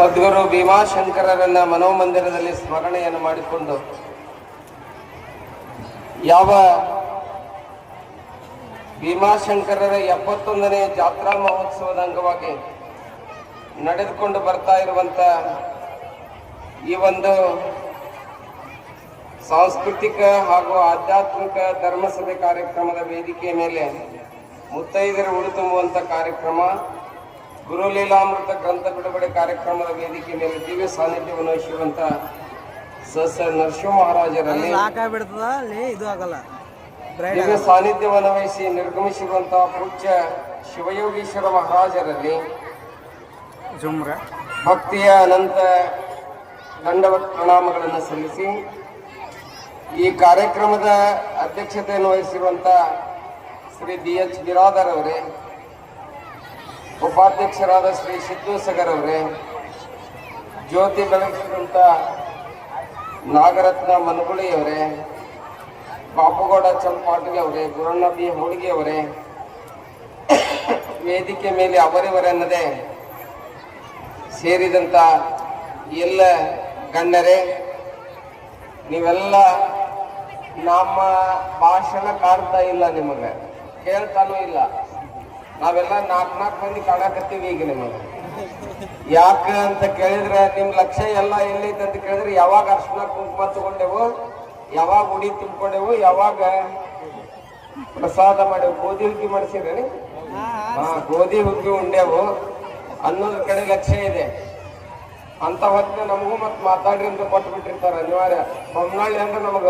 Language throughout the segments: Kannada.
ಸದ್ಗುರು ಭೀಮಾಶಂಕರರನ್ನ ಮನೋಮಂದಿರದಲ್ಲಿ ಸ್ಮರಣೆಯನ್ನು ಮಾಡಿಕೊಂಡು ಯಾವ ಭೀಮಾಶಂಕರರ ಎಪ್ಪತ್ತೊಂದನೇ ಜಾತ್ರಾ ಮಹೋತ್ಸವದ ಅಂಗವಾಗಿ ನಡೆದುಕೊಂಡು ಬರ್ತಾ ಇರುವಂತ ಈ ಒಂದು ಸಾಂಸ್ಕೃತಿಕ ಹಾಗೂ ಆಧ್ಯಾತ್ಮಿಕ ಧರ್ಮಸಭೆ ಕಾರ್ಯಕ್ರಮದ ವೇದಿಕೆಯ ಮೇಲೆ ಮುತ್ತೈದರ ಉಳಿತುಂಬುವಂತ ಕಾರ್ಯಕ್ರಮ ಗುರು ಲೀಲಾಮೃತ ಗ್ರಂಥ ಬಿಡುಗಡೆ ಕಾರ್ಯಕ್ರಮದ ವೇದಿಕೆ ಮೇಲೆ ದಿವ್ಯ ಸಾನ್ನಿಧ್ಯವನ್ನು ವಹಿಸಿರುವಂತ ಸಹಸ್ರ ನರಸಿಂಹ ಮಹಾರಾಜರಲ್ಲಿ ಇದು ಆಗಲ್ಲ. ದಿವ್ಯ ಸಾನ್ನಿಧ್ಯವನ್ನು ವಹಿಸಿ ನಿರ್ಗಮಿಸಿರುವಂತಹ ಪೂಜ್ಯ ಶಿವಯೋಗೀಶ್ವರ ಮಹಾರಾಜರಲ್ಲಿ ಜುಮ್ರ. ಭಕ್ತಿಯ ಅನಂತ ದಂಡವತ್ ಪ್ರಣಾಮಗಳನ್ನು ಸಲ್ಲಿಸಿ ಈ ಕಾರ್ಯಕ್ರಮದ ಅಧ್ಯಕ್ಷತೆಯನ್ನು ವಹಿಸಿರುವಂತ ಶ್ರೀ ಡಿ ಎಚ್ ಬಿರಾದರ್ ಅವರೇ ಉಪಾಧ್ಯಕ್ಷರಾದ ಶ್ರೀ ಸಿದ್ದು ಸಗರ್ ಅವರೇ, ಜ್ಯೋತಿ ಬೆಳಗಿಸಿದಂಥ ನಾಗರತ್ನ ಮನುಗುಳಿ ಅವರೇ, ಬಾಪುಗೌಡ ಚಂಪಾಟಿ ಅವರೇ ಗುರಣ್ಣ ಬಿ ಅವರೇ, ವೇದಿಕೆ ಮೇಲೆ ಅವರಿವರೆನ್ನದೇ ಸೇರಿದಂಥ ಎಲ್ಲ ಗಣ್ಯರೇ, ನೀವೆಲ್ಲ ನಮ್ಮ ಭಾಷಣ ಕಾಣ್ತಾ ಇಲ್ಲ ನಿಮಗೆ, ಕೇಳ್ತಾನೂ ಇಲ್ಲ. ನಾವೆಲ್ಲ ನಾಲ್ಕು ನಾಲ್ಕು ಮಂದಿ ಕಾಣಕತ್ತೀವಿ ಈಗ ನಿಮಗೆ. ಯಾಕ ಅಂತ ಕೇಳಿದ್ರೆ ನಿಮ್ ಲಕ್ಷ್ಯ ಎಲ್ಲ ಎಲ್ಲೈತೆ ಅಂತ ಕೇಳಿದ್ರೆ ಯಾವಾಗ ಅರ್ಶನ ಕುಂಕುಮ ತಗೊಂಡೆವು ಯಾವಾಗ ಉಡಿ ತುಂಬಿಕೊಂಡೆವು ಯಾವಾಗ ಪ್ರಸಾದ ಮಾಡೇವು ಗೋಧಿ ಹುಗ್ಗಿ ಮಾಡಿಸಿದ್ರಿ ಹಾ ಗೋಧಿ ಹುಗ್ಗಿ ಉಂಡೆವು ಅನ್ನೋದ್ರ ಕಡೆ ಲಕ್ಷ್ಯ ಇದೆ. ಅಂತ ಹೊತ್ತಿನ ನಮಗೂ ಮತ್ ಮಾತಾಡ್ರಿ ಅಂತ ಕೊಟ್ಟು ಬಿಟ್ಟಿರ್ತಾರ ಅನಿವಾರ್ಯ. ಬೊಮ್ಮನಹಳ್ಳಿ ಅಂದ್ರೆ ನಮಗ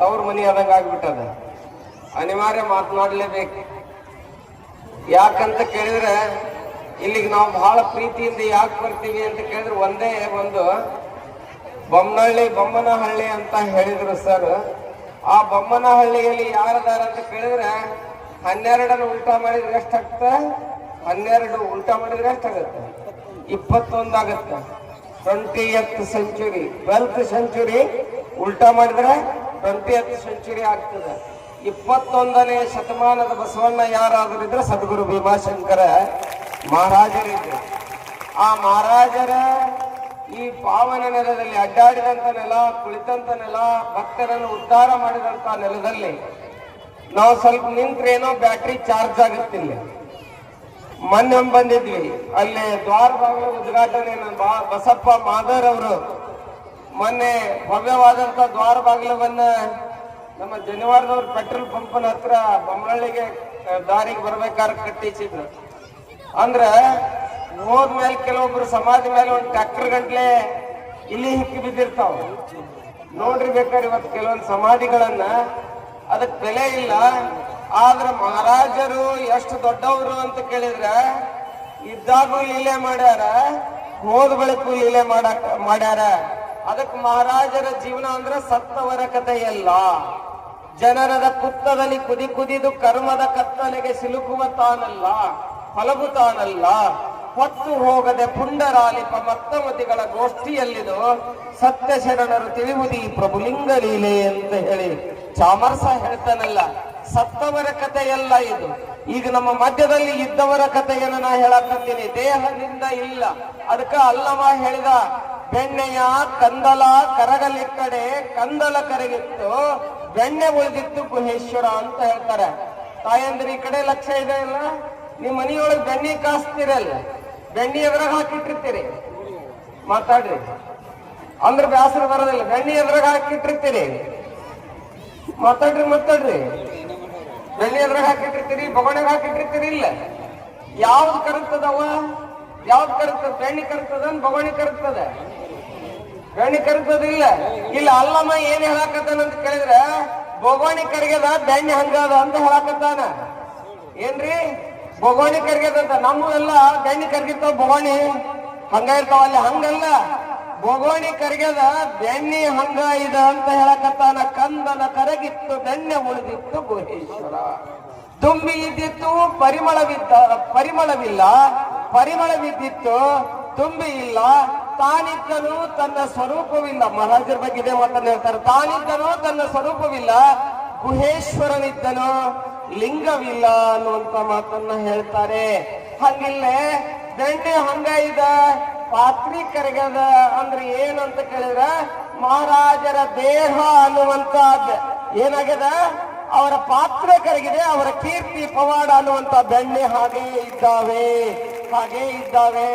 ತವ್ರ ಮನಿ ಆದಂಗ ಆಗ್ಬಿಟ್ಟದ. ಅನಿವಾರ್ಯ ಮಾತನಾಡ್ಲೇಬೇಕು. ಯಾಕಂತ ಕೇಳಿದ್ರೆ, ಇಲ್ಲಿಗೆ ನಾವು ಬಹಳ ಪ್ರೀತಿಯಿಂದ ಯಾಕೆ ಬರ್ತೀವಿ ಅಂತ ಕೇಳಿದ್ರೆ ಒಂದೇ ಒಂದು ಬೊಮ್ಮನಹಳ್ಳಿ ಬೊಮ್ಮನಹಳ್ಳಿ ಅಂತ ಹೇಳಿದ್ರು ಸರ್. ಆ ಬೊಮ್ಮನಹಳ್ಳಿಯಲ್ಲಿ ಯಾರದಾರ ಅಂತ ಕೇಳಿದ್ರೆ, ಹನ್ನೆರಡನ್ನು ಉಲ್ಟಾ ಮಾಡಿದ್ರೆ ಆಗುತ್ತೆ ಹನ್ನೆರಡು ಉಲ್ಟಾ ಮಾಡಿದ್ರೆ ಎಷ್ಟಾಗತ್ತೆ ಇಪ್ಪತ್ತೊಂದು ಆಗತ್ತೆ. ಟ್ವೆಂಟಿ ಎತ್ ಸೆಂಚುರಿ ಟ್ವೆಲ್ತ್ ಸೆಂಚುರಿ ಉಲ್ಟಾ ಮಾಡಿದ್ರೆ ಟ್ವೆಂಟಿ ಎತ್ ಸೆಂಚುರಿ ಆಗ್ತದೆ. ಇಪ್ಪತ್ತೊಂದನೇ ಶತಮಾನದ ಬಸವಣ್ಣ ಯಾರಾದರೂ ಇದ್ರೆ ಸದ್ಗುರು ಭೀಮಾಶಂಕರ ಮಹಾರಾಜರಿದ್ರು ಆ ಮಹಾರಾಜರ ಈ ಪಾವನ ನೆಲದಲ್ಲಿ ಅಡ್ಡಾಡಿದಂಥ ನೆಲ, ಕುಳಿತಂಥ ನೆಲ, ಭಕ್ತರನ್ನು ಉದ್ಧಾರ ಮಾಡಿದಂಥ ನೆಲದಲ್ಲಿ ನಾವು ಸ್ವಲ್ಪ ನಿಂತ್ರೇನೋ ಬ್ಯಾಟ್ರಿ ಚಾರ್ಜ್ ಆಗುತ್ತಿಲ್ಲ ಮೊನ್ನೆ ಬಂದಿದ್ವಿ. ಅಲ್ಲಿ ದ್ವಾರ ಉದ್ಘಾಟನೆ ಬಾ- ಬಸಪ್ಪ ಮಾದರ್ ಅವರು ಮೊನ್ನೆ ಭವ್ಯವಾದಂಥ ದ್ವಾರ ಬಾಗಿಲವನ್ನ ನಮ್ಮ ಜನವಾರದವ್ರು ಪೆಟ್ರೋಲ್ ಪಂಪನ ಹತ್ರ ಬೊಮ್ಮಳ್ಳಿಗೆ ಆ, ದಾರಿಗೆ ಬರ್ಬೇಕಾದ್ರೆ ಕಟ್ಟಿಸಿದ್ರು ಅಂದ್ರ ಹೋದ್ಮೇಲೆ ಕೆಲವೊಬ್ರು ಸಮಾಧಿ ಮೇಲೆ ಒಂದು ಟ್ರ್ಯಾಕ್ಟರ್ ಗಂಟ್ಲೆ ಇಲ್ಲಿ ಹಿಕ್ಕಿ ಬಿದ್ದಿರ್ತಾವ. ನೋಡ್ರಿ ಬೇಕಾದ್ರೆ ಇವತ್ತು ಕೆಲವೊಂದು ಸಮಾಧಿಗಳನ್ನ ಅದಕ್ಕೆ ಬೆಲೆ ಇಲ್ಲ. ಆದ್ರೆ ಮಹಾರಾಜರು ಎಷ್ಟು ದೊಡ್ಡವರು ಅಂತ ಕೇಳಿದ್ರೆ ಇದ್ದಾಗೂ ಲೀಲೆ ಮಾಡ್ಯಾರ ಹೋದ ಬಳಿಕೂ ಲೀಲೆ ಮಾಡ್ಯಾರ. ಅದಕ್ಕೆ ಮಹಾರಾಜರ ಜೀವನ ಅಂದ್ರೆ ಸತ್ತವರ ಕಥೆಯಲ್ಲ. ಜನರದ ಕುತ್ತದಲ್ಲಿ ಕುದಿ ಕುದಿದು ಕರ್ಮದ ಕತ್ತಲೆಗೆ ಸಿಲುಕುವ ತಾನಲ್ಲ ಫಲಗು ತಾನಲ್ಲ. ಹೊತ್ತು ಹೋಗದೆ ಪುಂಡರಾಲಿಪ ಮತ್ತಮತಿಗಳ ಗೋಷ್ಠಿಯಲ್ಲಿದು ಸತ್ಯ ಶರಣರು ತಿಳಿಯುವುದು ಪ್ರಭುಲಿಂಗ ಲೀಲೆ ಅಂತ ಹೇಳಿ ಚಾಮರ್ಸ ಹೇಳ್ತಾನಲ್ಲ ಸತ್ತವರ ಕಥೆಯಲ್ಲ ಇದು. ಈಗ ನಮ್ಮ ಮಧ್ಯದಲ್ಲಿ ಇದ್ದವರ ಕಥೆಯನ್ನು ನಾ ಹೇಳಕತ್ತೀನಿ. ದೇಹದಿಂದ ಇಲ್ಲ. ಅದಕ್ಕೆ ಅಲ್ಲಮ ಹೇಳಿದ, ಬೆಣ್ಣೆಯ ಕಂದಲ ಕರಗಲಿ ಕಡೆ ಕಂದಲ ಕರಗಿತ್ತು, ಬೆಣ್ಣೆ ಉಳಿದಿತ್ತು ಗುಹೇಶ್ವರ ಅಂತ ಹೇಳ್ತಾರೆ. ತಾಯಂದ್ರ ಈ ಕಡೆ ಲಕ್ಷ್ಯ ಇದೆ ಇಲ್ಲ ನಿಮ್ ಮನೆಯೊಳಗೆ ಬೆಣ್ಣೆ ಕಾಸ್ತಿರಲ್ಲ? ಬೆಣ್ಣೆ ಎದ್ರಾಗ ಹಾಕಿಟ್ಟಿರ್ತೀರಿ. ಮಾತಾಡ್ರಿ. ಅಂದ್ರೆ ಬ್ಯಾಸರ ಬರೋದಿಲ್ಲ. ಬೆಣ್ಣೆ ಎದ್ರಾಗ ಹಾಕಿಟ್ಟಿರ್ತೀರಿ. ಮಾತಾಡ್ರಿ ಮಾತಾಡ್ರಿ. ಬೆಣ್ಣೆ ಅದ್ರಾಗ ಹಾಕಿಟ್ಟಿರ್ತೀರಿ ಬೊಗಣೆಗೆ ಹಾಕಿಟ್ಟಿರ್ತೀರಿ ಇಲ್ಲ? ಯಾವ್ದು ಕರುತ್ತದವ ಯಾವ್ದು ಕರುತ್ತದ ಬೆಣ್ಣೆ ಕರುತ್ತದ ಬೊಗಣಿ ಕರುತ್ತದ ಬೆಣ್ಣೆ ಕರುತ್ತದ ಇಲ್ಲ ಇಲ್ಲ ಅಲ್ಲಮ್ಮ ಏನ್ ಹೇಳಾಕತ್ತಾನ ಅಂತ ಕೇಳಿದ್ರ, ಬೊಗೋಣಿ ಕರಿಗದ ಬೆಣ್ಣೆ ಹಂಗದ ಅಂತ ಹೇಳಾಕತ್ತಾನ. ಏನ್ರಿ? ಬೊಗೋಣಿ ಕರ್ಗ್ಯದಂತ ನಮ್ಮ ಎಲ್ಲ ಬೆಣ್ಣೆ ಕರ್ಗಿರ್ತಾವ ಬೊಗೋಣಿ. ಹಂಗ ಇರ್ತಾವ ಅಲ್ಲಿ. ಹಂಗಲ್ಲ. ಬೊಗೋಣಿ ಕರ್ಗ್ಯದ ಬೆನ್ನಿ ಹಂಗ ಇದ ಅಂತ ಹೇಳಕತ್ತಾನ. ಕಂದನ ಕರಗಿತ್ತು ಬೆಣ್ಣೆ ಉಳಿದಿತ್ತು ಗುಹೇಶ್ವರ. ತುಂಬಿ ಇದ್ದಿತ್ತು, ಪರಿಮಳವಿದ್ದ, ಪರಿಮಳವಿಲ್ಲ. ಪರಿಮಳವಿದ್ದಿತ್ತು ತುಂಬಿ ಇಲ್ಲ. ತಾನಿದ್ದನು ತನ್ನ ಸ್ವರೂಪವಿಲ್ಲ. ಮಹಾರಾಜರ ಬಗ್ಗೆ ಇದೇ ಮಾತನ್ನ ಹೇಳ್ತಾರೆ. ತಾನಿದ್ದನು ತನ್ನ ಸ್ವರೂಪವಿಲ್ಲ. ಗುಹೇಶ್ವರನಿದ್ದನು. ಲಿಂಗವಿಲ್ಲ ಅನ್ನುವಂತ ಮಾತನ್ನ ಹೇಳ್ತಾರೆ. ಹಂಗಿಲ್ಲೇ ಬೆಣ್ಣೆ ಹಂಗ ಇದ. ಪಾತ್ರಿ ಕರಗದ ಅಂದ್ರೆ ಏನಂತ ಕೇಳಿದ್ರೆ ಮಹಾರಾಜರ ದೇಹ ಅನ್ನುವಂತಹದ್ದು. ಏನಾಗ್ಯದ? ಅವರ ಪಾತ್ರ ಕರಗಿದೆ, ಅವರ ಕೀರ್ತಿ, ಪವಾಡ ಅನ್ನುವಂತ ಬೆಣ್ಣೆ ಹಾಗೆ ಇದ್ದಾವೆ ಹಾಗೆ ಇದ್ದಾವೆ.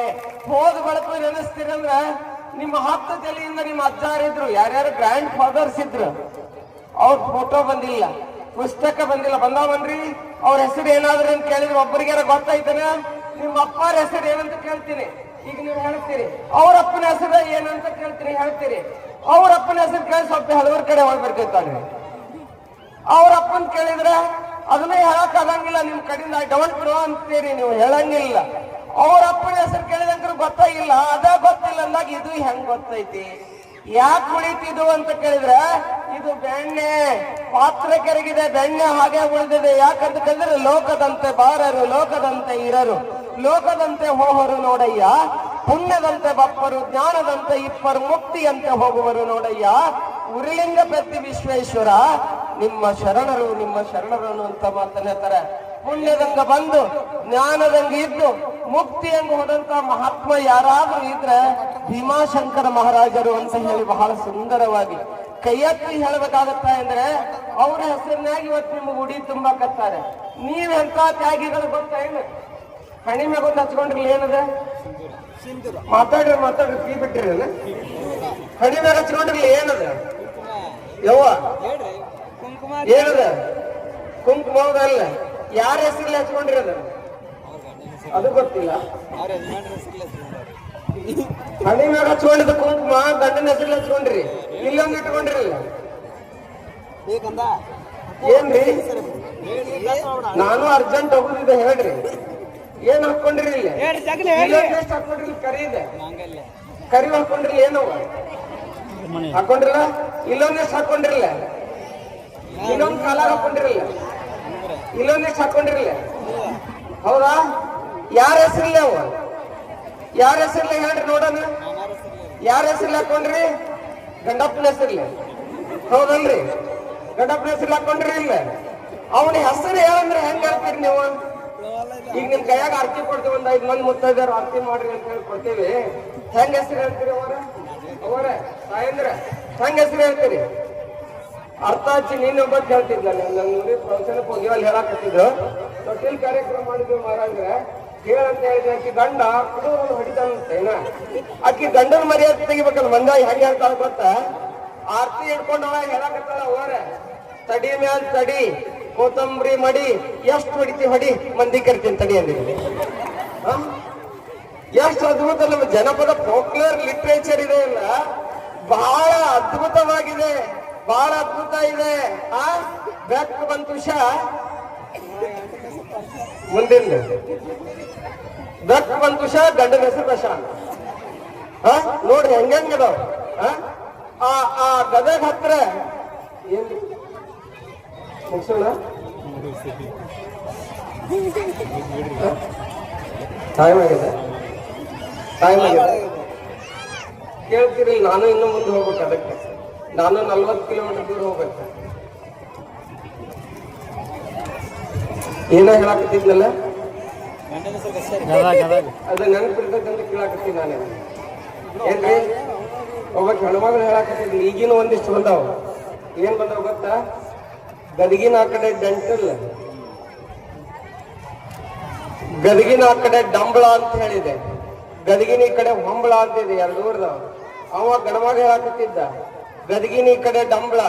ಹೋದ ಬಳಕ ನೆನೆಸ್ತೀರಂದ್ರ ನಿಮ್ಮ ಹತ್ತು ತಲೆಯಿಂದ ನಿಮ್ಮ ಅಜ್ಜಾರಿದ್ರು ಯಾರ್ಯಾರು ಗ್ರ್ಯಾಂಡ್ ಫಾದರ್ಸ್ ಇದ್ರು, ಅವ್ರ ಫೋಟೋ ಬಂದಿಲ್ಲ, ಪುಸ್ತಕ ಬಂದಿಲ್ಲ. ಬಂದಾವನ್ರಿ? ಅವ್ರ ಹೆಸರು ಏನಾದ್ರು ಅಂತ ಕೇಳಿದ್ರೆ ಒಬ್ಬರಿಗಾರ ಗೊತ್ತಾಯ್ತಾನ? ನಿಮ್ಮ ಅಪ್ಪನ ಹೆಸರು ಏನಂತ ಕೇಳ್ತೀನಿ. ಈಗ ನೀವು ಹೇಳ್ತೀರಿ. ಅವ್ರ ಅಪ್ಪನ ಹೆಸರು ಏನಂತ ಕೇಳ್ತೀರಿ, ಹೇಳ್ತೀರಿ. ಅವ್ರ ಅಪ್ಪನ ಹೆಸರು ಕೇಳಿ ಸ್ವಲ್ಪ ಹಲವರ ಕಡೆ ಹೋಗಿ ಬರ್ತಿರ್ತಾನೆ ಅವ್ರ ಅಪ್ಪನ ಕೇಳಿದ್ರೆ ಅದನ್ನ ಹೇಳಕ್ ಆಗಂಗಿಲ್ಲ, ನಿಮ್ ಕಡೆಯಿಂದ ಡೌಟ್ ಬಿಡು ಅಂತೀರಿ ನೀವು, ಹೇಳಂಗಿಲ್ಲ. ಅವ್ರ ಅಪ್ಪನ ಹೆಸರು ಕೇಳಿದಂಗ್ರು ಗೊತ್ತಾಗಿಲ್ಲ, ಅದ ಗೊತ್ತಿಲ್ಲ ಅಂದಾಗ ಇದು ಹೆಂಗ್ ಗೊತ್ತೈತಿ? ಯಾಕೆ ಉಳಿತಿದು ಅಂತ ಕೇಳಿದ್ರೆ, ಇದು ಬೆಣ್ಣೆ, ಪಾತ್ರ ಕೆರಗಿದೆ, ಬೆಣ್ಣೆ ಹಾಗೆ ಉಳಿದಿದೆ. ಯಾಕಂತ ಕೇಳಿದ್ರೆ, ಲೋಕದಂತೆ, ಬಾರರು, ಲೋಕದಂತೆ ಇರರು. ಲೋಕದಂತೆ ಹೋವರು ನೋಡಯ್ಯ, ಪುಣ್ಯದಂತೆ ಬಪ್ಪರು, ಜ್ಞಾನದಂತೆ ಇಪ್ಪರು, ಮುಕ್ತಿಯಂತೆ ಹೋಗುವರು ನೋಡಯ್ಯ. ಉರಿಲಿಂಗ ಪ್ರತಿ ವಿಶ್ವೇಶ್ವರ, ನಿಮ್ಮ ಶರಣರು ನಿಮ್ಮ ಶರಣರು ಅನ್ನುವಂತ ಮಾತನ್ನ ಹೇಳ್ತಾರೆ. ಪುಣ್ಯದಂಗ ಬಂದು, ಜ್ಞಾನದಂಗ ಇದ್ದು, ಮುಕ್ತಿಯಂಗ ಹೋದಂತ ಮಹಾತ್ಮ ಯಾರಾದ್ರೂ ಇದ್ರೆ ಭೀಮಾಶಂಕರ ಮಹಾರಾಜರು ಅಂತ ಹೇಳಿ ಬಹಳ ಸುಂದರವಾಗಿ ಕೈಯತ್ತಿ ಹೇಳಬೇಕಾಗತ್ತ ಅಂದ್ರೆ ಅವರ ಹೆಸರಿನಾಗ ಇವತ್ತು ನಿಮ್ಗೆ ಉಡಿ ತುಂಬಾಕತ್ತಾರೆ ನೀವೆಂತ ತ್ಯಾಗಿಗಳು ಗೊತ್ತಾ ಏನು ಮ್ಯಾಗ ಒಂದು ಹಚ್ಕೊಂಡ್ರಿ ಏನದ? ಮಾತಾಡ್ರಿ ಮಾತಾಡ್ರಿ ಕೀ ಬಿಟ್ಟಿರಿ ಕಡಿಮೆ ಹಚ್ಕೊಂಡ್ರಿ ಏನದ? ಯವ್ವ? ಏನದ? ಕುಂಕುಮ ಅಲ್ಲ. ಯಾರ ಹೆಸರಲ್ಲಿ ಹಚ್ಕೊಂಡ್ರಿ ಅದ? ಅದು ಗೊತ್ತಿಲ್ಲ. ಹಣಿ ಮ್ಯಾಗ ಹಚ್ಕೊಂಡಿದ್ದ ಕುಂಕುಮ ಗಂಡನ ಹೆಸರಲ್ಲಿ ಹಚ್ಕೊಂಡ್ರಿ. ಇಲ್ಲೊಂದು ಇಟ್ಕೊಂಡ್ರಿ ಏನ್ರಿ? ನಾನು ಅರ್ಜೆಂಟ್ ಹೋಗುದಿದ್ದೆ ಹೇಳ್ರಿ. ಏನ್ ಹಾಕೊಂಡ್ರಿ ಇಲ್ಲಿ? ಹೇಳ್ರಿ ಜಗಲಿ ಇಲ್ಲೊಂದ್ ಹಾಕೊಂಡ್ರಿ ಕರಿ ಇದೆ. ಕರಿ ಹಾಕೊಂಡ್ರಿ ಏನು. ಹಾಕೊಂಡ್ರಿಲ್ಲ? ಇಲ್ಲೊಂದಿಷ್ಟು ಹಾಕೊಂಡಿರ್ಲ. ಇನ್ನೊಂದ್ ಕಾಲ ಹಾಕೊಂಡಿರ್ಲ ಇಲ್ಲೊಂದಿಷ್ಟು ಹಾಕೊಂಡಿರ್ಲ. ಹೌದಾ? ಯಾರ ಹೆಸರಿಲ್ಲ ಅವ? ಯಾರ ಹೆಸರಿಲ್ಲ ಹೇಳ್ರಿ ನೋಡೋಣ. ಯಾರ ಹೆಸರಲ್ಲಿ ಹಾಕೊಂಡ್ರಿ? ಗಂಡಪ್ಪನ ಹೆಸರಿಲ್ಲ. ಹೌದಲ್ರಿ? ಗಂಡಪ್ಪನ ಹೆಸರಿಲ್ಲ ಹಾಕೊಂಡ್ರಿ ಇಲ್ಲ? ಅವನ ಹೆಸರು ಹೇಳಂದ್ರೆ ಹೆಂಗ್ ಹೇಳ್ತೀರಿ ನೀವು? ಈಗ ನಿಮ್ ಕೈಯಾಗ ಆರ್ತಿ ಕೊಡ್ತೀವಿ ಒಂದ್ ಐದ್ ಮಂದಿ ಮುತ್ತೈದಾರ ಆರ್ತಿ ಮಾಡ್ರಿ ಅಂತ ಹೇಳಿ ಕೊಡ್ತೀವಿ. ಹೆಂಗ ಹೆಸರು ಹೇಳ್ತೀರಿ ಅವರ? ಅವರ? ಸಾಯಂದ್ರ ಹೆಂಗ್ ಹೆಸರು ಹೇಳ್ತೀರಿ? ಅರ್ಥ ಹಚ್ಚಿ ನೀನ್ ಒಬ್ಬ ಹೇಳ್ತಿದ್ಲ ನನ್ನ ನೋಡಿ ಫಂಕ್ಷನ್ ಹೋಗಿ ಅಲ್ಲಿ ಹೇಳಕತ್ತಿದ್ರು ತೊಟ್ಟಿಲ್ ಕಾರ್ಯಕ್ರಮ ಮಾಡಿದ್ವಿ ಮಹಾರಾಜ್ರೆ ಹೇಳಂತ ಹೇಳಿದ್ರೆ ಆಕಿ ಗಂಡ ಕುಡುವನ್ನು ಹೊಡಿತಾನಂತೇನ ಆಕಿ ಗಂಡನ ಮರ್ಯಾದೆ ತೆಗಿಬೇಕಲ್ಲ ಮಂದ ಹೆಂಗ ಹೇಳ್ತಾಳ ಗೊತ್ತಾ? ಆರ್ತಿ ಹಿಡ್ಕೊಂಡವ, ಹೇಳಕತ್ತಾಳ ಅವರ. ತಡಿ ಮ್ಯಾಲ್ ತಡಿ. ಕೋತಂಬರಿ ಮಡಿ, ಎಷ್ಟು ಹೊಡಿತಿ ಹೊಡಿ, ಮಂದಿ ಕರಿತೀನಿ ತಡಿ ಅಂದಿದ್ವಿ ಎಷ್ಟು ಅದ್ಭುತ, ನಮ್ಮ ಜನಪದ ಫೋಕ್ಲರ್ ಲಿಟ್ರೇಚರ್ ಇದೆ ಅಲ್ಲ. ಬಹಳ ಅದ್ಭುತವಾಗಿದೆ, ಬಹಳ ಅದ್ಭುತ ಇದೆ. ಆ? ಬೆಕ್ಕು ಬಂತು ಮುಂದಿನ ಬೆಕ್ಕು ಬಂತು ಗಂಡನ ಹೆಸರು ಪ್ರಶಾಂತ್. ಹಾ? ನೋಡ್ರಿ ಹೆಂಗದಾವ ಆ ಆ ಗದಗ ಹತ್ರ ಏನ್ ಟೈಮ್ ಆಗಿದೆ. ಟೈಮ್ ಆಗಿದೆ. ಕೇಳ್ತೀರಿ ನಾನು ಇನ್ನು ಮುಂದೆ ಹೋಗ್ಬೇಕು ಅದಕ್ಕೆ. ನಾನು ನಲ್ವತ್ತು ಕಿಲೋಮೀಟರ್ ದೂರ ಹೋಗ್ಬೇಕು. ಏನೋ ಹೇಳಾಕತ್ತಿದ್ನಲ್ಲ? ಅದು ನೆನಪಿರ್ತಕ್ಕಂತ ಕೇಳಾಕತ್ತೀನಿ ನಾನು. ಏನ್ರಿ? ಒಬ್ಬ ಹೆಣ್ಮಗಳು ಹೇಳಾಕತ್ತಿದ್ನಿ ಈಗಿನ ಒಂದಿಷ್ಟು ಬಂದಾವ. ಏನ್ ಬಂದಾವ ಗೊತ್ತಾ? ಗದಗಿನ ಆ ಕಡೆ ಡೆಂಟಲ್ ಗದಗಿನ ಆ ಕಡೆ ಡಂಬಳ ಅಂತ ಹೇಳಿದೆ. ಗದಗಿನ ಈ ಕಡೆ ಹೊಂಬಳ ಅಂತ ಇದೆ, ಎರಡು ಊರ್ದವ ಅವ ಗಣವಾಗ ಹೇಳಾಕತ್ತಿದ್ದ, ಗದಗಿನ ಈ ಕಡೆ ಡಂಬಳ,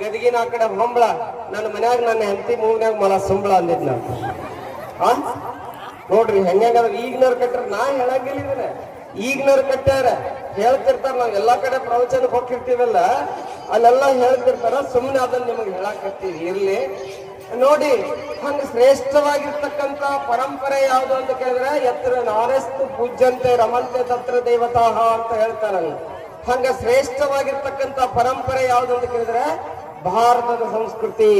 ಗದಗಿನ ಆ ಕಡೆ ಹೊಂಬಳ, ನನ್ನ ಮನ್ಯಾಗ ನನ್ನ ಹೆಂಡತಿ ಮೂಗ್ನ್ಯಾಗ ಮಲ ಸುಂಬಳ ಅಂದಿದ್ನ ಆ? ನೋಡ್ರಿ ಹೆಂಗ ಈಗಿನವ್ರು ಕಟ್ಟ್ರ ನಾ ಹೇಳಂಗಿಲ್ಲ ಇದನ್ನ ಈಗಿನವ್ರು ಕಟ್ಟ್ಯಾರ ಹೇಳ್ತಿರ್ತಾರ, ನಾವ್ ಎಲ್ಲಾ ಕಡೆ ಪ್ರವಚನಕ್ಕೆ ಹೋಗಿರ್ತೀವಲ್ಲ ಅಲ್ಲೆಲ್ಲ ಹೇಳ್ತಿರ್ತಾರ ಸುಮ್ಮನೆ ಅದನ್ನ ನಿಮಗೆ ಹೇಳಾಕತ್ತೀವಿ. ಇರ್ಲಿ. ನೋಡಿ ಹಂಗ ಶ್ರೇಷ್ಠವಾಗಿರ್ತಕ್ಕಂತ ಪರಂಪರೆ ಯಾವುದು ಅಂತ ಕೇಳಿದ್ರೆ, ಎತ್ತರ ನಾರೆಸ್ತು ಪೂಜ್ಯಂತೆ ರಮಂತೆ ತತ್ರ ದೇವತಾಹ ಅಂತ ಹೇಳ್ತಾರಲ್ಲ. ಹಂಗ ಶ್ರೇಷ್ಠವಾಗಿರ್ತಕ್ಕಂತ ಪರಂಪರೆ ಯಾವುದು ಅಂತ ಕೇಳಿದ್ರೆ, ಭಾರತದ ಸಂಸ್ಕೃತಿ.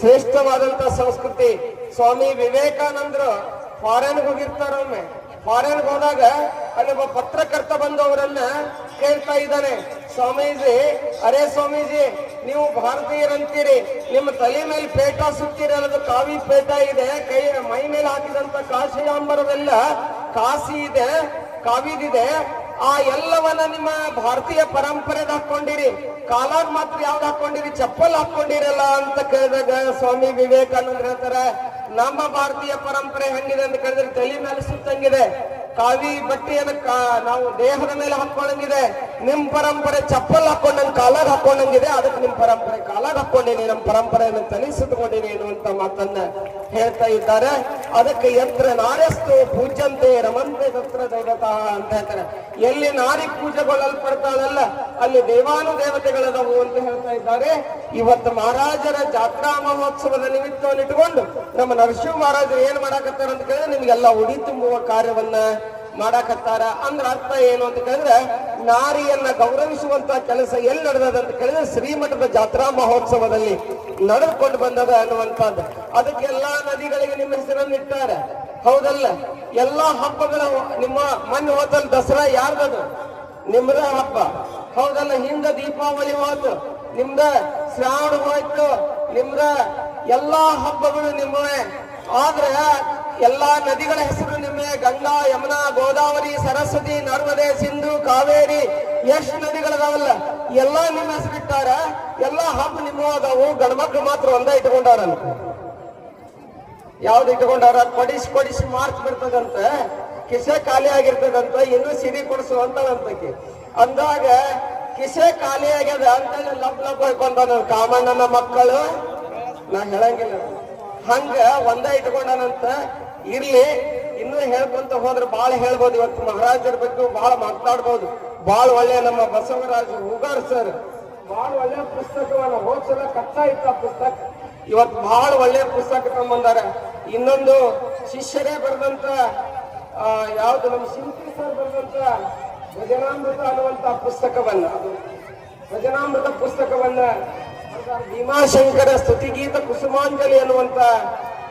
ಶ್ರೇಷ್ಠವಾದಂತ ಸಂಸ್ಕೃತಿ. ಸ್ವಾಮಿ ವಿವೇಕಾನಂದರು ಫಾರಿನ್ಗೆ ಹೋಗಿರ್ತಾರೊಮ್ಮೆ. ಫಾರಿನ್ ಹೋದಾಗ ಅಲ್ಲಿ ಒಬ್ಬ ಪತ್ರಕರ್ತ ಬಂದು ಅವರನ್ನ ಕೇಳ್ತಾ ಇದ್ದಾನೆ, ಸ್ವಾಮೀಜಿ, ಅರೇ ಸ್ವಾಮೀಜಿ, ನೀವು ಭಾರತೀಯರಂತೀರಿ, ನಿಮ್ಮ ತಲೆ ಮೇಲೆ ಪೇಟ ಸುತ್ತಿರಲ್ಲದು ಕಾವಿ ಪೇಟ ಇದೆ, ಕೈ, ಮೈ ಮೇಲೆ ಹಾಕಿದಂತ ಕಾಶಿಯಾಂಬರವೆಲ್ಲ ಕಾಸಿ ಇದೆ, ಕಾವಿದಿದೆ. ಆ ಎಲ್ಲವನ್ನ ನಿಮ್ಮ ಭಾರತೀಯ ಪರಂಪರೆದ ಹಾಕೊಂಡಿರಿ ಕಾಲಾರ್ ಮಾತ್ರ ಯಾವ್ದು ಹಾಕೊಂಡಿರಿ ಚಪ್ಪಲ್ ಹಾಕೊಂಡಿರಲ್ಲ ಅಂತ ಕೇಳಿದಾಗ ಸ್ವಾಮಿ ವಿವೇಕಾನಂದ ಹೇಳ್ತಾರೆ ನಮ್ಮ ಭಾರತೀಯ ಪರಂಪರೆ ಹೆಂಗಿದೆ ಅಂತ ಕೇಳಿದ್ರೆ ತಲೆ ಮೇಲೆ ಸುತ್ತಂಗಿದೆ. ಕಾವಿ ಬಟ್ಟೆಯನ್ನು ನಾವು ದೇಹದ ಮೇಲೆ ಹಾಕೊಳ್ಳಂಗಿದೆ ನಿಮ್ ಪರಂಪರೆ ಚಪ್ಪಲ್ ಹಾಕೊಂಡಂಗ್ ಕಾಲಾಗ ಹಾಕೊಂಡಂಗಿದೆ ಅದಕ್ಕೆ ನಿಮ್ ಪರಂಪರೆ ಕಾಲಾಗ ಹಾಕೊಂಡೇನಿ ನಮ್ಮ ಪರಂಪರೆಯನ್ನು ತಲೆ ಸುತ್ತಕೊಂಡಿನಿ ಎನ್ನುವಂತ ಮಾತನ್ನ ಹೇಳ್ತಾ ಇದ್ದಾರೆ. ಅದಕ್ಕೆ ಯಂತ್ರ ನಾರಸ್ತು ಪೂಜ್ಯಂತೆ ರಮಂತೆ ತತ್ರ ದೈವತಃ ಅಂತ ಹೇಳ್ತಾರೆ. ಎಲ್ಲಿ ನಾರಿ ಪೂಜೆಗೊಳ್ಳಲ್ಪಡ್ತಾಳಲ್ಲ, ಅಲ್ಲಿ ದೇವಾನು ದೇವತೆಗಳದವು ಅಂತ ಹೇಳ್ತಾ ಇದ್ದಾರೆ. ಇವತ್ತು ಮಹಾರಾಜರ ಜಾತ್ರಾ ಮಹೋತ್ಸವದ ನಿಮಿತ್ತವನ್ನು ಇಟ್ಟುಕೊಂಡು ನಮ್ಮ ನರಸಿಂಹ ಮಹಾರಾಜರು ಏನ್ ಮಾಡಾಕತ್ತಾರ ಅಂತ ಕೇಳಿದ್ರೆ, ನಿಮ್ಗೆಲ್ಲ ಉಡಿ ತುಂಬುವ ಕಾರ್ಯವನ್ನ ಮಾಡಾಕತ್ತಾರ. ಅಂದ್ರ ಅರ್ಥ ಏನು ಅಂತ ಕೇಳಿದ್ರೆ, ನಾರಿಯನ್ನ ಗೌರವಿಸುವಂತ ಕೆಲಸ ಎಲ್ಲಿ ನಡೆದದ ಅಂತ ಕೇಳಿದ್ರೆ, ಶ್ರೀಮಠದ ಜಾತ್ರಾ ಮಹೋತ್ಸವದಲ್ಲಿ ನಡೆದುಕೊಂಡು ಬಂದದ ಅನ್ನುವಂಥದ್ದು. ಅದಕ್ಕೆ ಎಲ್ಲಾ ನದಿಗಳಿಗೆ ನಿಮ್ಮ ಹೆಸರನ್ನು ಇಟ್ಟಾರೆ. ಹೌದಲ್ಲ? ಎಲ್ಲಾ ಹಬ್ಬಗಳ ನಿಮ್ಮ ಮಣ್ಣು ಹೋತಲ್ ದಸರಾ ಯಾರ್ದದು? ನಿಮ್ದ ಹಬ್ಬ. ಹೌದಲ್ಲ? ಹಿಂದ ದೀಪಾವಳಿ ಹೋಯ್ತು ನಿಮ್ದ ಶ್ರಾವಣ ಹೋಯ್ತು. ನಿಮ್ದ ಎಲ್ಲಾ ಹಬ್ಬಗಳು ನಿಮ್ಮವೇ ಆದ್ರೆ ಎಲ್ಲಾ ನದಿಗಳ ಹೆಸರು ಗಂಗಾ, ಯಮುನಾ, ಗೋದಾವರಿ, ಸರಸ್ವತಿ, ನರ್ಮದೆ, ಸಿಂಧು, ಕಾವೇರಿ ಎಷ್ಟು ನದಿಗಳದಾವಲ್ಲ, ಎಲ್ಲಾ ನಿಮ್ಮ ಹೆಸರಿಟ್ಟಾರ, ಎಲ್ಲಾ ಹಬ್ಬ ನಿಮ್ಮ ಅದಾವು ಗಂಡ್ಮಕ್ಳು ಮಾತ್ರ ಒಂದ ಇಟ್ಕೊಂಡಾರ ಯಾವ್ದು ಇಟ್ಕೊಂಡಾರ ಕೊಡಿಸಿ ಕೊಡಿಸಿ ಮಾರ್ಚ್ ಬಿಡ್ತದಂತ ಕಿಸೆ ಖಾಲಿ ಆಗಿರ್ತದಂತ, ಇನ್ನೂ ಸಿರಿ ಕೊಡಿಸುವಂತಂತಕ್ಕೆ ಅಂದಾಗ ಕಿಸೆ ಖಾಲಿ ಆಗ್ಯದ ಅಂತೇಳಿ ಲಪ್ ಲಬ್ ಹೋಯ್ಕೊಂಡ ಕಾಮಣ್ಣನ ಮಕ್ಕಳು. ನಾ ಹೇಳಂಗಿಲ್ಲ. ಹಂಗ ಒಂದೇ ಇಟ್ಕೊಂಡನಂತ ಇರ್ಲಿ ಇನ್ನೂ ಹೇಳ್ಕೊಂತ ಹೋದ್ರೆ ಬಹಳ ಹೇಳ್ಬೋದು ಇವತ್ತು ಮಹಾರಾಜರ ಬಗ್ಗೆ ಬಹಳ ಮಾತಾಡ್ಬೋದು ಬಹಳ ಒಳ್ಳೆ ನಮ್ಮ ಬಸವರಾಜ ಹೂಗಾರ್ ಸರ್. ಬಹಳ ಒಳ್ಳೆ ಪುಸ್ತಕವನ್ನ ಹೋದ್ಸಲ ಕಟ್ತಾ ಇತ್ತ ಪುಸ್ತಕ. ಇವತ್ತು ಬಹಳ ಒಳ್ಳೆ ಪುಸ್ತಕ ತಗೊಂಡ್ಬಂದಾರ ಇನ್ನೊಂದು ಶಿಷ್ಯರೇ ಬರೆದಂತ ಯಾವ್ದು ನಮ್ಮ ಶಿಲ್ಪಿ ಸರ್ ಬರೆದಂತ ಭಜನಾಮೃತ ಅನ್ನುವಂತ ಪುಸ್ತಕವನ್ನ. ಅದು ಭಜನಾಮೃತ ಪುಸ್ತಕವನ್ನ. ಭೀಮಾಶಂಕರ ಸ್ತುತಿಗೀತ ಕುಸುಮಾಂಜಲಿ ಅನ್ನುವಂತ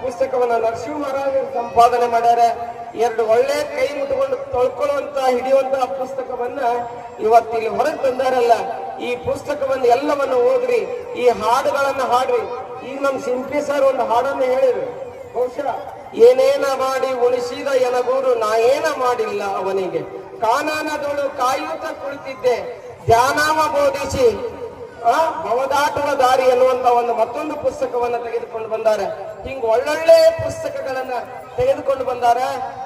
ಪುಸ್ತಕವನ್ನ ನರಸಿಂಹ ಸಂಪಾದನೆ ಮಾಡ್ಯಾರ. ಎರಡು ಒಳ್ಳೆ ಕೈ ಮುಟ್ಕೊಂಡು ತೊಳ್ಕೊಳ್ಳುವಂತ ಹಿಡಿಯುವಂತಹ ಪುಸ್ತಕವನ್ನ ಇವತ್ತಿಲ್ಲಿ ಹೊರಗೆ ತಂದಾರಲ್ಲ. ಈ ಪುಸ್ತಕವನ್ನ ಎಲ್ಲವನ್ನು ಓದ್ರಿ, ಈ ಹಾಡುಗಳನ್ನ ಹಾಡ್ರಿ. ಈಗ ನಮ್ ಸಿಂಪಿ ಸರ್ ಒಂದು ಹಾಡನ್ನ ಹೇಳಿದ್ರು. ಬಹುಶಃ ಏನೇನ ಮಾಡಿ ಉಳಿಸಿದ ಎನಗೂರು ನಾ ಏನ ಮಾಡಿಲ್ಲ ಅವನಿಗೆ. ಕಾನಾನದೊಳು ಕಾಯುತ್ತ ಕುಳಿತಿದ್ದೆ. ಧ್ಯಾನಾಮ ಬೋಧಿಸಿ ಆ, ಭವದಾಟುವ ದಾರಿ ಅನ್ನುವಂತ ಒಂದು ಮತ್ತೊಂದು ಪುಸ್ತಕವನ್ನ ತೆಗೆದುಕೊಂಡು ಬಂದಾರೆ. ಹಿಂಗ ಒಳ್ಳೊಳ್ಳೆ ಪುಸ್ತಕಗಳನ್ನ ತೆಗೆದುಕೊಂಡು ಬಂದಾರ.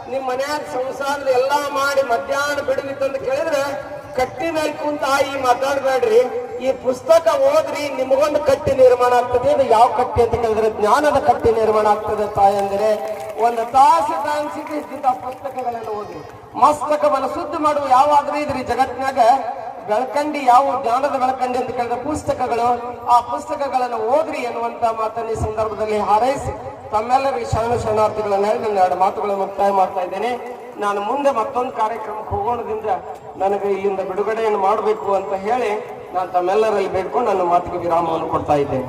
ನಿಮ್ ಮನ್ಯಾಗ ಸಂಸಾರದ ಎಲ್ಲಾ ಮಾಡಿ ಮಧ್ಯಾಹ್ನ ಅಂತ ಕೇಳಿದ್ರೆ ಕಟ್ಟಿ ಕುಂತ ಈ ಮಾತಾಡ್ಬೇಡ್ರಿ. ಈ ಪುಸ್ತಕ ಓದ್ರಿ, ನಿಮಗೊಂದು ಕಟ್ಟಿ ನಿರ್ಮಾಣ ಆಗ್ತದೆ. ಇದು ಯಾವ ಕಟ್ಟಿ ಅಂತ ಕೇಳಿದ್ರೆ, ಜ್ಞಾನದ ಕಟ್ಟಿ ನಿರ್ಮಾಣ ಆಗ್ತದೆ ತಾಯಿ ಅಂದ್ರೆ ಒಂದು ತಾಸು ಸಿಕ್ಕಿದ್ದ ಪುಸ್ತಕಗಳನ್ನು ಓದ್ರಿ. ಮಸ್ತಕವನ್ನು ಶುದ್ಧ ಮಾಡುವ ಯಾವಾದ್ರೂ ಇದ್ರಿ ಜಗತ್ತಿನಾಗ. ಬೆಳಕಂಡಿ, ಯಾವ ಜ್ಞಾನದ ಬೆಳಕಂಡಿ ಅಂತ ಕೇಳಿದ ಪುಸ್ತಕಗಳು. ಆ ಪುಸ್ತಕಗಳನ್ನು ಓದ್ರಿ ಎನ್ನುವಂತ ಮಾತನ್ನ ಈ ಸಂದರ್ಭದಲ್ಲಿ ಹಾರೈಸಿ. ತಮ್ಮೆಲ್ಲರಿಗೆ ಶರಣ ಶರಣಾರ್ಥಿಗಳನ್ನು ಹೇಳಿ ನನ್ನ ಎರಡು ಮಾತುಗಳನ್ನು ಮುಕ್ತಾಯ ಮಾಡ್ತಾ ಇದ್ದೇನೆ. ನಾನು ಮುಂದೆ ಮತ್ತೊಂದು ಕಾರ್ಯಕ್ರಮಕ್ಕೆ ಹೋಗೋಣದಿಂದ ನನಗೆ ಇಲ್ಲಿಂದ ಬಿಡುಗಡೆಯನ್ನು ಮಾಡಬೇಕು ಅಂತ ಹೇಳಿ ನಾನು ತಮ್ಮೆಲ್ಲರಲ್ಲಿ ಬೇಡ್ಕೊಂಡು ನನ್ನ ಮಾತಿಗೆ ವಿರಾಮವನ್ನು ಕೊಡ್ತಾ ಇದ್ದೇನೆ.